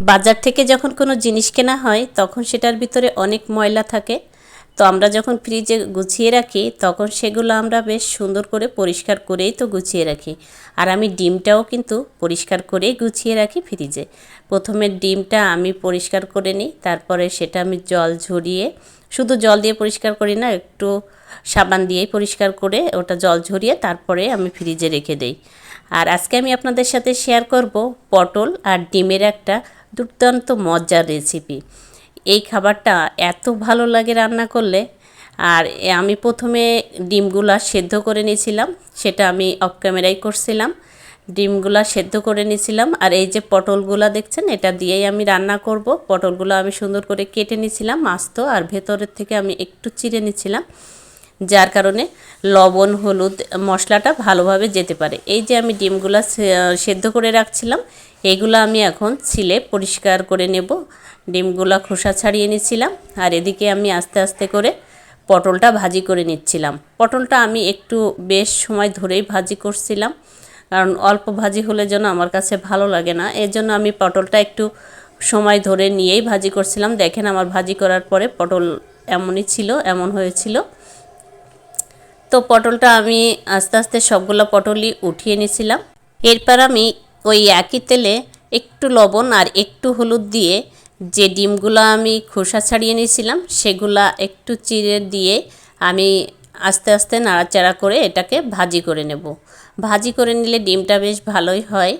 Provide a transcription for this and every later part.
বাজার থেকে যখন কোনো জিনিস কেনা হয় তখন সেটার ভিতরে অনেক ময়লা থাকে। তো আমরা যখন ফ্রিজে গুছিয়ে রাখি, তখন সেগুলো আমরা বেশ সুন্দর করে পরিষ্কার করেই তো গুছিয়ে রাখি। আর আমি ডিমটাও কিন্তু পরিষ্কার করেই গুছিয়ে রাখি ফ্রিজে। প্রথমে ডিমটা আমি পরিষ্কার করে নিই, তারপরে সেটা আমি জল ঝরিয়ে, শুধু জল দিয়ে পরিষ্কার করি না, একটু সাবান দিয়েই পরিষ্কার করে ওটা জল ঝরিয়ে তারপরে আমি ফ্রিজে রেখে দেই। আর আজকে আমি আপনাদের সাথে শেয়ার করব পটল আর ডিমের একটা দুর্দান্ত মজার রেসিপি এই খাবারটা এত ভালো লাগে রান্না করলে। আর আমি প্রথমে ডিমগুলা সেদ্ধ করে নিয়েছিলাম, সেটা আমি অফ ক্যামেরাই করছিলাম। ডিমগুলা সেদ্ধ করে নিয়েছিলাম, আর এই যে পটলগুলা দেখছেন, এটা দিয়েই আমি রান্না করব। পটলগুলো আমি সুন্দর করে কেটে নিয়েছিলাম আস্ত আর ভেতরের থেকে আমি একটু চিড়ে নিয়েছিলাম। যার কারণে লবণ, হলুদ মশলাটা ভালোভাবে যেতে পারে। এই যে আমি ডিমগুলা সেদ্ধ করে রাখছিলাম, এগুলো আমি এখন ছিলে পরিষ্কার করে নেব। ডিমগুলা খোসা ছাড়িয়ে নিচ্ছিলাম আর এদিকে আমি আস্তে আস্তে করে পটলটা ভাজি করে নিচ্ছিলাম। পটলটা আমি একটু বেশ সময় ধরেই ভাজি করছিলাম, কারণ অল্প ভাজি হলে যেন আমার কাছে ভালো লাগে না। এর জন্য আমি পটলটা একটু সময় ধরে নিয়েই ভাজি করছিলাম। দেখেন আমার ভাজি করার পরে পটল এমনই ছিল, এমন হয়েছিল। তো পটলটা আমি আস্তে আস্তে সবগুলো পটলই উঠিয়ে নিয়েছিলাম। এরপর আমি ওই একই তেলে একটু লবণ আর একটু হলুদ দিয়ে যে ডিমগুলো আমি খোসা ছাড়িয়ে নিয়েছিলাম, সেগুলা একটু চিড়ে দিয়ে আমি আস্তে আস্তে নাড়াচাড়া করে এটাকে ভাজি করে নেব। ভাজি করে নিলে ডিমটা বেশ ভালোই হয়।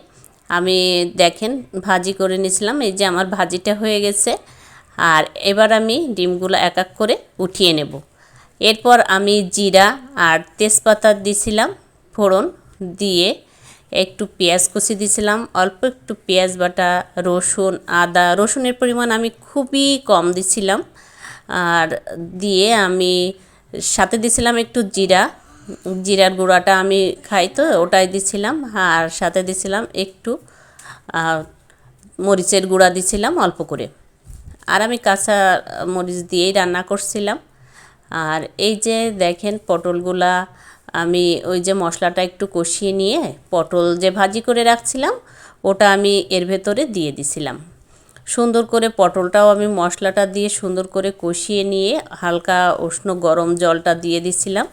আমি দেখেন, ভাজি করে নিয়েছিলাম, এই যে আমার ভাজিটা হয়ে গেছে। আর এবার আমি ডিমগুলো এক এক করে উঠিয়ে নেব। এরপর আমি জিরা আর তেজপাতা দিছিলাম ফোড়ন দিয়ে। একটু পেঁয়াজ কুচি দিছিলাম, অল্প একটু পেঁয়াজ বাটা, রসুন, আদা। রসুনের পরিমাণ আমি খুবই কম দিছিলাম। আর দিয়ে আমি সাথে দিছিলাম একটু জিরা। জিরার গুঁড়াটা আমি খাই তো, ওটাই দিছিলাম। আর সাথে দিছিলাম একটু মরিচের গুঁড়া দিছিলাম অল্প করে। আর আমি কাঁচা মরিচ দিয়েই রান্না করছিলাম। আর এই যে দেখেন পটলগুলা, আমি ওই যে মশলাটা একটু কষিয়ে নিয়ে পটল যে ভাজি করে রাখছিলাম, ওটা আমি এর ভেতরে দিয়ে দিছিলাম। সুন্দর করে পটলটাও আমি মশলাটা দিয়ে সুন্দর করে কষিয়ে নিয়ে হালকা উষ্ণ গরম জলটা দিয়ে দিছিলাম।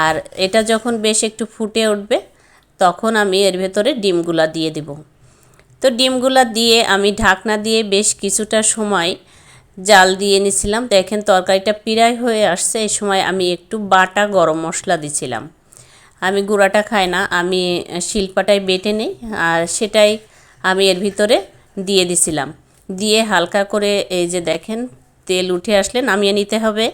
আর এটা যখন বেশ একটু ফুটে উঠবে, তখন আমি এর ভেতরে ডিমগুলা দিয়ে দেবো। তো ডিমগুলা দিয়ে আমি ঢাকনা দিয়ে বেশ কিছুটা সময় জাল দিয়ে নিছিলাম। দেখেন তরকারিটা পিরাই হয়ে আসছে। এই সময় আমি একটু বাটা গরম মশলা দিছিলাম। আমি গুঁড়াটা খাই না, আমি শিল্পাটাই বেটে নিই আর সেটাই আমি এর ভিতরে দিয়ে দিছিলাম। দিয়ে হালকা করে এই যে দেখেন, তেল উঠে আসলে নামিয়ে নিতে হবে।